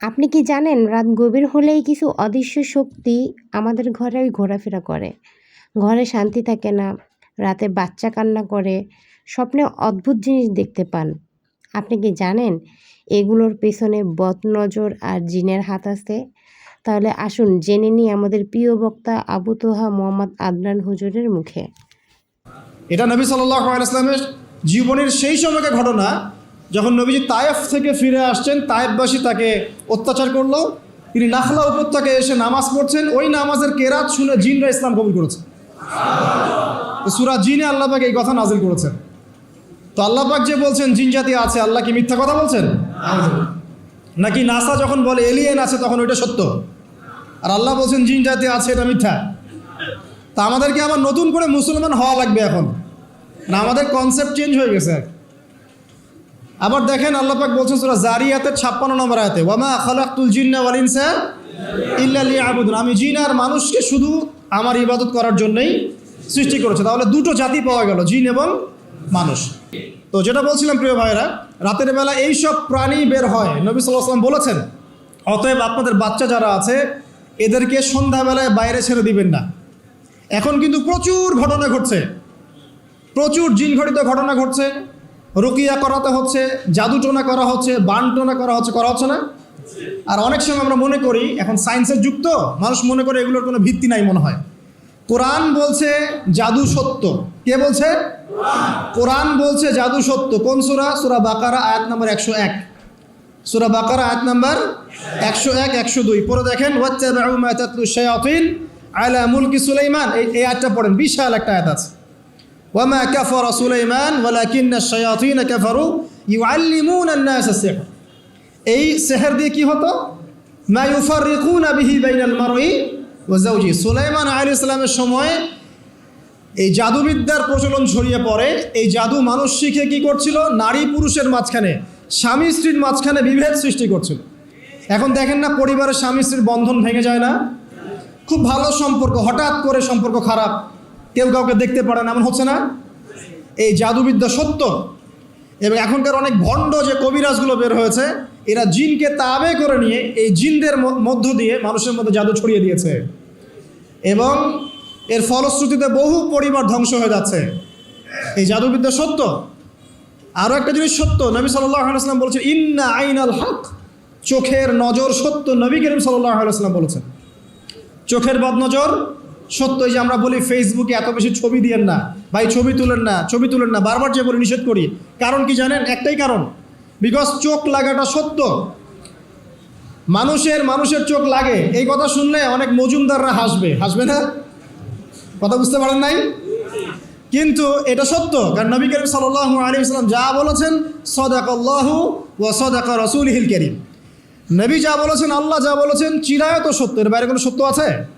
আপনি কি জানেন, রাত গভীর হলেই কিছু অদৃশ্য শক্তি আমাদের ঘরে ঘোরাফেরা করে। ঘরে শান্তি থাকে না, রাতে বাচ্চা কান্না করে, স্বপ্নে অদ্ভুত জিনিস দেখতে পান। আপনি কি জানেন, এগুলোর পেছনে বদনজর আর জিনের হাত আছে? তাহলে আসুন জেনে নিই আমাদের প্রিয় বক্তা আবু তোহা মোহাম্মদ আদনান হুজুরের মুখে। এটা নবী সাল্লাহ আলাইসলামের জীবনের সেই সময়কার ঘটনা যখন নবীজি তায়েফ থেকে ফিরে আসছেন, তায়েফবাসী তাকে অত্যাচার করল। তিনি নাখলা উপত্যকে এসে নামাজ পড়ছেন। ওই নামাজের কেরাত শুনে জিনরা ইসলাম কবুল করেছে। সুরা জিনে আল্লাহবাক এই কথা নাজিল করেছেন। তো আল্লাহবাক যে বলছেন, জিন জাতি আছে, আল্লাহ কি মিথ্যা কথা বলছেন? নাকি নাসা যখন বলে এলিয়েন আছে, তখন ওইটা সত্য? আর আল্লাহ বলছেন, জিন জাতি আছে, এটা মিথ্যা। তা আমাদেরকে আবার নতুন করে মুসলমান হওয়া লাগবে এখন। না, আমাদের কনসেপ্ট চেঞ্জ হয়ে গেছে আবার দেখেন আল্লাপাক বলছেন সুরা জারিয়াতের ছাপ্পান্ন নম্বর আয়াতে, ওয়ামা খালাকুল জিন্না ওয়াল ইনসা ইল্লা লিয়াবুদুন। আমি জিন আর মানুষকে শুধু আমার ইবাদত করার জন্যই সৃষ্টি করেছে। তাহলে দুটো জাতি পাওয়া গেল, জিন এবং মানুষ। তো যেটা বলছিলাম প্রিয় ভাইরা রাতের বেলা এই সব প্রাণী বের হয়, নবী সাল্লাম বলেছেন, অতএব আপনাদের বাচ্চা যারা আছে, এদেরকে সন্ধ্যাবেলায় বাইরে ছেড়ে দিবেন না। এখন কিন্তু প্রচুর ঘটনা ঘটছে। প্রচুর জিন ঘটিত ঘটনা ঘটছে। রুকিয়া করাতে হচ্ছে, জাদুটোনা করা হচ্ছে, বানটোনা করা হচ্ছে করা হচ্ছে না? আর অনেক সময় আমরা মনে করি, এখন সায়েন্সের যুক্ত মানুষ মনে করে এগুলোর কোনো ভিত্তি নাই মনে হয়। কোরআন বলছে জাদু সত্য। কে বলছে? কোরআন বলছে জাদু সত্য। কোন সুরা? সুরা বাকারা, আয়াত নাম্বার একশো এক। সুরা বাকারা, আয়াত নাম্বার একশো এক, একশো দুই। পরে দেখেন ওয়াচ্চাবিন আলা মুলকি সুলাইমান। এই আয়াতটা পড়েন, বিশাল একটা আয়াত আছে। ওয়ামা কাফারা সুলাইমান ওয়ালাকিন্না শায়াতিন কাফারু ইউআল্লিমুনা আন-নাস আস-সিহর এই সেহের দিয়ে কি হতো? মা ইউফাররিকুনা বিহি বাইনাল মারই ওয়া যাওজি সুলাইমান আলাইহিস সালামের সময় এই জাদুবিদ্যার প্রচলন ছড়িয়ে পড়ে। এই জাদু মানুষ শিখে কি করছিল? নারী পুরুষের মাঝখানে, স্বামী স্ত্রীর মাঝখানে বিভেদ সৃষ্টি করছিল। এখন দেখেন না, পরিবারের স্বামী স্ত্রীর বন্ধন ভেঙে যায় না? খুব ভালো সম্পর্ক, হঠাৎ করে সম্পর্ক খারাপ। কেউ কাউকে দেখতে পারে না, এমন হচ্ছে না? এই জাদুবিদ্যা সত্য। এবং এখনকার অনেক ভণ্ড যে কবিরাজগুলো বের হয়েছে, এরা জিনকে তাবে করে নিয়ে এই জিনদের মধ্য দিয়ে মানুষের মধ্যে জাদু ছড়িয়ে দিয়েছে। এবং এর ফলশ্রুতিতে বহু পরিবার ধ্বংস হয়ে যাচ্ছে। এই জাদুবিদ্যা সত্য। আরও একটা জিনিস সত্য, নবী সাল্লাম বলেছেন, ইন্না আইন আল হক। চোখের নজর সত্য, নবী করিম সাল্লাম বলেছেন। চোখের বদনজর সত্য যে আমরা বলি ফেসবুকে এত বেশি ছবি দিয়েন না, ভাই ছবি তুলেন না, ছবি তুলেন না, বারবার যে বলি নিষেধ করি। কারণ কি জানেন? একটাই কারণ বিকজ চোখ লাগাটা সত্য। মানুষের মানুষের চোখ লাগে। এই কথা শুনলে অনেক মজুমদাররা হাসবে। হাসবে না? কথা বুঝতে পারেন নাই? কিন্তু এটা সত্য, কারণ নবী করিম সাল্লাহ আলী ইসলাম যা বলেছেন সদাক আল্লাহু ও সদাক রসুল হিল করিম। নবী যা বলেছেন, আল্লাহ যা বলেছেন, চিরায়ত সত্য। এর বাইরে কোনো সত্য আছে?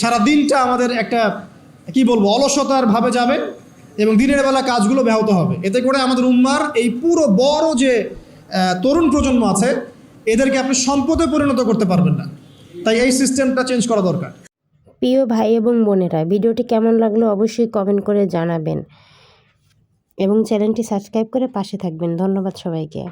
সারা দিনটা আমাদের একটা, কি বলব, অলসতার ভাবে যাবে এবং দিনের বেলা কাজগুলো ব্যাহত হবে। এতে করে আমাদের উম্মার এই পুরো বড় যে তরুণ প্রজন্ম আছে, এদেরকে আপনি সম্পদে পরিণত করতে পারবেন না। তাই এই সিস্টেমটা চেঞ্জ করা দরকার। প্রিয় ভাই এবং বোনেরা, ভিডিওটি কেমন লাগল অবশ্যই কমেন্ট করে জানাবেন এবং চ্যানেলটি সাবস্ক্রাইব করে পাশে থাকবেন। ধন্যবাদ সবাইকে।